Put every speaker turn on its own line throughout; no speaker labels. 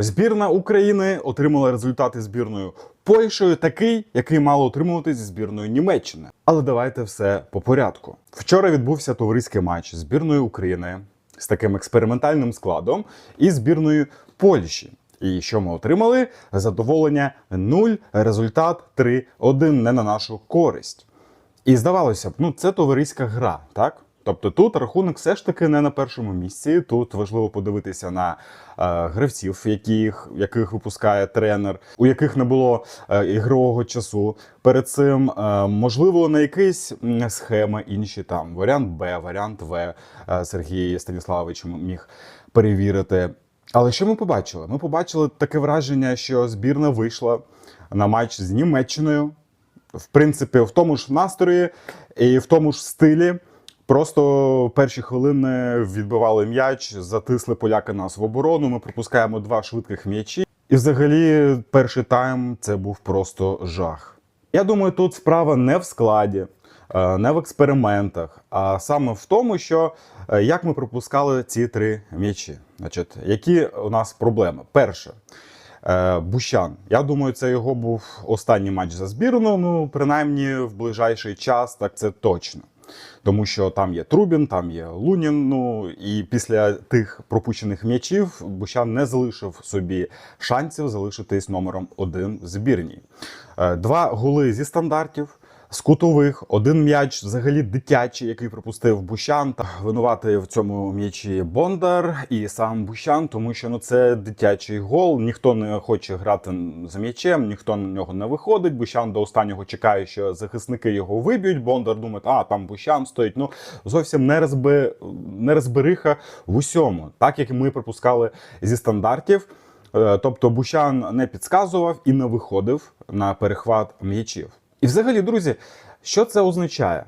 Збірна України отримала результати збірною Польщею, такий, який мало отримувати зі збірною Німеччини. Але давайте все по порядку. Вчора відбувся товариський матч збірної України з таким експериментальним складом і збірною Польщі. І що ми отримали? Задоволення 0, результат 3-1 не на нашу користь. І здавалося б, ну це товариська гра, так? Тобто тут рахунок все ж таки не на першому місці. Тут важливо подивитися на е, гравців, яких, яких випускає тренер, у яких не було е, ігрового часу. Перед цим е, можливо на якісь схеми інші там варіант Б, варіант В е, Сергій Станіславович міг перевірити. Але що ми побачили? Ми побачили таке враження, що збірна вийшла на матч з Німеччиною в принципі, в тому ж настрої і в тому ж стилі. Просто перші хвилини відбивали м'яч, затисли поляки нас в оборону. Ми пропускаємо два швидких м'ячі. І взагалі, перший тайм це був просто жах. Я думаю, тут справа не в складі, е, не в експериментах, а саме в тому, що е, як ми пропускали ці три м'ячі. Значить, які у нас проблеми? Перше. Е, Бущан. Я думаю, це його був останній матч за збірну. Ну, принаймні, в ближайший час, так це точно. Тому що там є Трубін, там є Лунін. Ну і після тих пропущених м'ячів Бущан не залишив собі шансів залишитись номером один в збірній. Е, Два голи зі стандартів. З кутових один м'яч взагалі дитячий, який пропустив Бущан. Та винуватий в цьому м'ячі Бондар і сам Бущан, тому що ну це дитячий гол. Ніхто не хоче грати за м'ячем, ніхто на нього не виходить. Бущан до останнього чекає, що захисники його виб'ють. Бондар думає, а там Бущан стоїть. Ну зовсім не розби... не розбериха в усьому, так як ми пропускали зі стандартів. Е, Тобто Бущан не підказував і не виходив на перехват м'ячів. І взагалі, друзі, що це означає?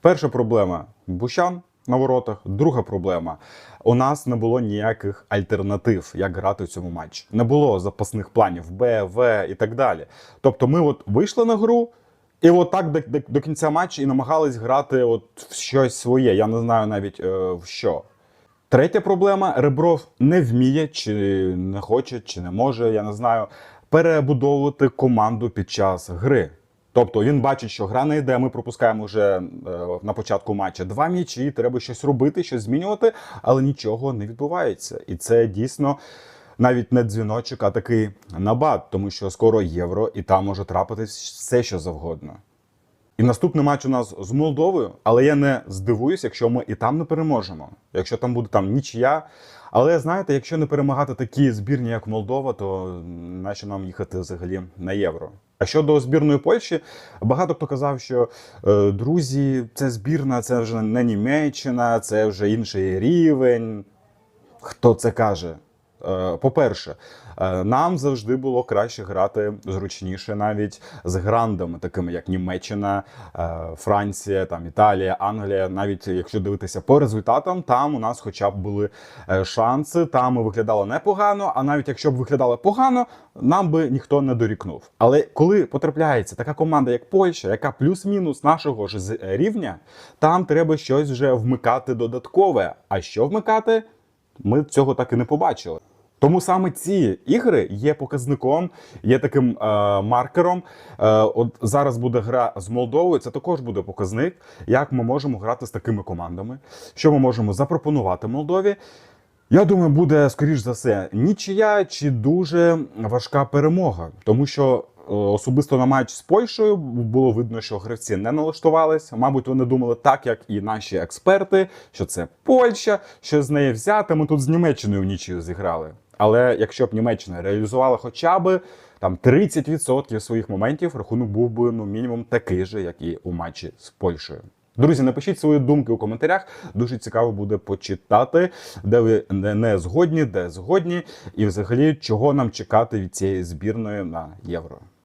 Перша проблема Бущан на воротах. Друга проблема. У нас не було ніяких альтернатив, як грати в цьому матчі. Не було запасних планів Б, В і так далі. Тобто, ми от вийшли на гру. І от так до, до, до кінця матчу і намагались грати от в щось своє. Я не знаю навіть е, в що. Третя проблема: Ребров не вміє, чи не хоче, чи не може, я не знаю, перебудовувати команду під час гри. Тобто він бачить, що гра не йде. Ми пропускаємо вже е, на початку матча два м'ячі, треба щось робити, щось змінювати, але нічого не відбувається. І це дійсно навіть не дзвіночок, а такий набат, тому що скоро євро, і там може трапитись все, що завгодно. І наступний матч у нас з Молдовою, але я не здивуюсь, якщо ми і там не переможемо. Якщо там буде там нічия. Але знаєте, якщо не перемагати такі збірні, як Молдова, то нащо нам їхати взагалі на євро? А щодо збірної Польщі, багато хто казав, що е, друзі, це збірна, це вже не Німеччина, це вже інший рівень. Хто це каже? Е, По-перше, е, нам завжди було краще грати зручніше навіть з грандами, такими як Німеччина, е, Франція, там Італія, Англія. Навіть якщо дивитися по результатам, там у нас хоча б були шанси. Там ми виглядали непогано. А навіть якщо б виглядали погано, нам би ніхто не дорікнув. Але коли потрапляється така команда, як Польща, яка плюс-мінус нашого ж рівня, там треба щось вже вмикати додаткове. А що вмикати? ми цього так і не побачили. Тому саме ці ігри є показником, є таким е, маркером. Е, от зараз буде гра з Молдовою. Це також буде показник, як ми можемо грати з такими командами, що ми можемо запропонувати Молдові. Я думаю, буде скоріш за все нічия чи дуже важка перемога, тому що е, особисто на матч з Польщею було видно, що гравці не налаштувались. Мабуть, вони думали так, як і наші експерти, що це Польща, що з неї взяти. Ми тут з Німеччиною в нічию зіграли. Але якщо б Німеччина реалізувала хоча б там 30% своїх моментів, рахунок був би ну мінімум такий же, як і у матчі з Польщею. Друзі, напишіть свої думки у коментарях. Дуже цікаво буде почитати, де ви не, згодні, де згодні, і взагалі чого нам чекати від цієї збірної на євро.